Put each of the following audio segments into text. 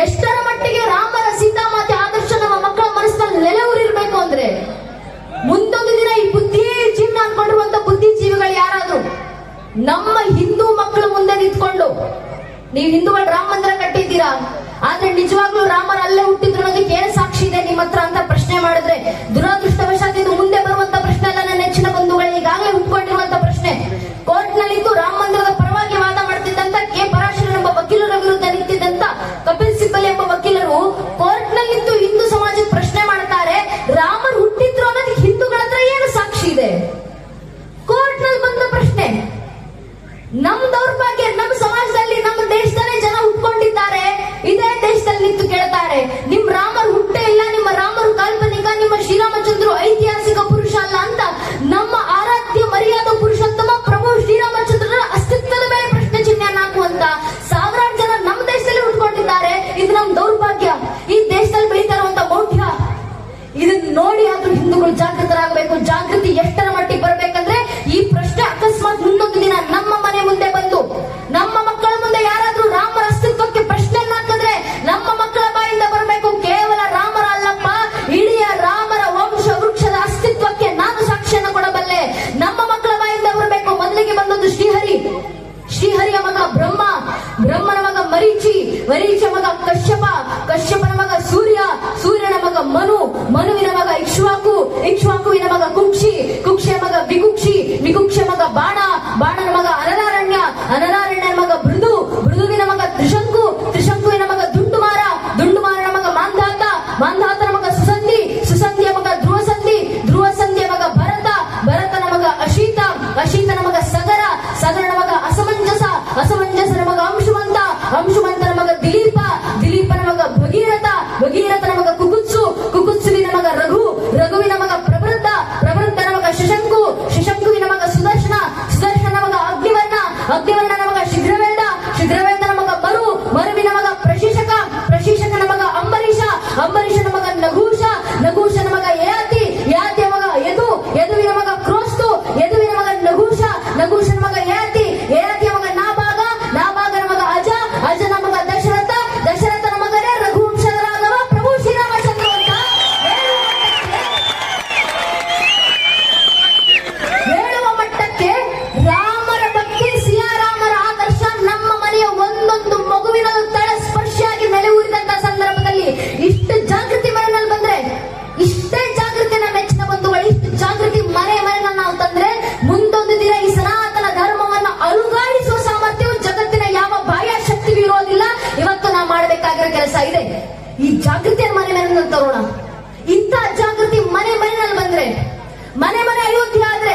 ಎಷ್ಟರ ಮಟ್ಟಿಗೆ ರಾಮರ ಸೀತಾಮಾತೆ ಆದರ್ಶ ನಮ್ಮ ಮಕ್ಕಳ ಮನಸ್ಸಿನಲ್ಲಿ ನೆಲೆಯೂರಿರ್ಬೇಕು ಅಂದ್ರೆ? ಮುಂದೊಂದು ದಿನ ಈ ಬುದ್ಧಿ ಜೀವನ ಅನ್ಕೊಂಡಿರುವಂತ ಬುದ್ಧಿಜೀವಿಗಳು ಯಾರಾದ್ರೂ? ನಮ್ಮ ಹಿಂದೂ ಮಕ್ಕಳು ಮುಂದೆ ನಿಂತ್ಕೊಂಡು, ನೀವು ಹಿಂದೂಗಳು ರಾಮ ಮಂದಿರ ಕಟ್ಟಿದ್ದೀರಾ? ಆದ್ರೆ ನಿಜವಾಗ್ಲೂ ರಾಮರ ಅಲ್ಲೇ ಹುಟ್ಟಿದ್ರು ಅನ್ನೋದಕ್ಕೆ ಏನ್ ಸಾಕ್ಷಿ ಇದೆ ನಿಮ್ಮ ಹತ್ರ ಅಂತ ಪ್ರಶ್ನೆ ಮಾಡಿದ್ರೆ ದುರದೃಷ್ಟವಶಾತ್ ಎಂಬ ವಕೀಲರು ಕೋರ್ಟ್ನಲ್ಲಿ ಹಿಂದೂ ಸಮಾಜಕ್ಕೆ ಪ್ರಶ್ನೆ ಮಾಡ್ತಾರೆ ರಾಮರು ಹುಟ್ಟಿದ್ರು ಅನ್ನೋದಕ್ಕೆ ಹಿಂದೂಗಳ ಹತ್ರ ಏನು ಸಾಕ್ಷಿ ಇದೆ? ಕೋರ್ಟ್ನಲ್ಲಿ ಬಂದ ಪ್ರಶ್ನೆ, ನಮ್ ದೌರ್ಭಾಗ್ಯ ನಮ್ಮ ಸಮಾಜದಲ್ಲಿ ನಮ್ಮ ದೇಶದಲ್ಲೇ ಜನ ಹುಟ್ಕೊಂಡಿದ್ದಾರೆ, ಇದೇ ದೇಶದಲ್ಲಿ ನಿಂತು ಕೇಳ್ತಾರೆ, ನಿಮ್ ರಾಮರು ಹುಟ್ಟೇ ಇಲ್ಲ, ನಿಮ್ಮ ರಾಮರು ಕಾಲ್ಪನಿಕ, ನಿಮ್ಮ ಶ್ರೀರಾಮಚಂದ್ರು ಜಾಗೃತರಾಗಬೇಕು ಜಾಗೃತಿ ಎಷ್ಟರ ಮಟ್ಟಿಗೆ ಬರಬೇಕಂದ್ರೆ ಈ ಪ್ರಶ್ನೆ ಅಕಸ್ಮಾತ್ ಮುಂದೊಂದು ದಿನ ನಮ್ಮ ಮನೆ ಮುಂದೆ ಬಂದು, ನಮ್ಮ ಮಕ್ಕಳ ಮುಂದೆ ಯಾರಾದ್ರೂ ರಾಮರ ಅಸ್ತಿತ್ವಕ್ಕೆ ಪ್ರಶ್ನೆ ಹಾಕಿದ್ರೆ ನಮ್ಮ ಮಕ್ಕಳ ಬಾಯಿಂದ ಬರಬೇಕು. ಕೇವಲ ರಾಮರ ಅಲ್ಲಪ್ಪ, ಇಡೀ ರಾಮರ ವಂಶ ವೃಕ್ಷದ ಅಸ್ತಿತ್ವಕ್ಕೆ ನಾನು ಸಾಕ್ಷ್ಯನ ಕೊಡಬಲ್ಲೆ. ನಮ್ಮ ಮಕ್ಕಳ ಬಾಯಿಂದ ಬರಬೇಕು. ಮೊದಲಿಗೆ ಬಂದದ್ದು ಶ್ರೀಹರಿ. ಶ್ರೀಹರಿಯ ಮಗ ಬ್ರಹ್ಮ. ಬ್ರಹ್ಮನ ಮಗ ಮರೀಚಿ. ಮರೀಚಿಯ ಮಗ ಬಾಣನ ಮಗ 不是那么个 ಈ ಜಾಗೃತಿಯನ್ನು ಮನೆ ಮನೆಯಲ್ಲಿ ತರೋಣ. ಇಂಥ ಜಾಗೃತಿ ಮನೆ ಮನೆಯಲ್ಲಿ ಬಂದ್ರೆ ಮನೆ ಮನೆ ಅಯೋಧ್ಯೆ ಆದ್ರೆ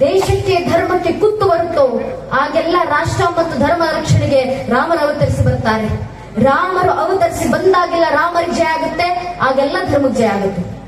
ದೇಶಕ್ಕೆ ಧರ್ಮಕ್ಕೆ ಕುತ್ತು ಬರುತ್ತೋ ಆಗೆಲ್ಲ ರಾಷ್ಟ್ರ ಮತ್ತು ಧರ್ಮ ರಕ್ಷಣೆಗೆ ರಾಮರು ಅವತರಿಸಿ ಬರ್ತಾರೆ. ರಾಮರು ಅವತರಿಸಿ ಬಂದಾಗೆಲ್ಲ ರಾಮರಿಗೆ ಜಯ ಆಗುತ್ತೆ ಆಗೆಲ್ಲ ಧರ್ಮಕ್ಕೆ ಜಯ ಆಗುತ್ತೆ.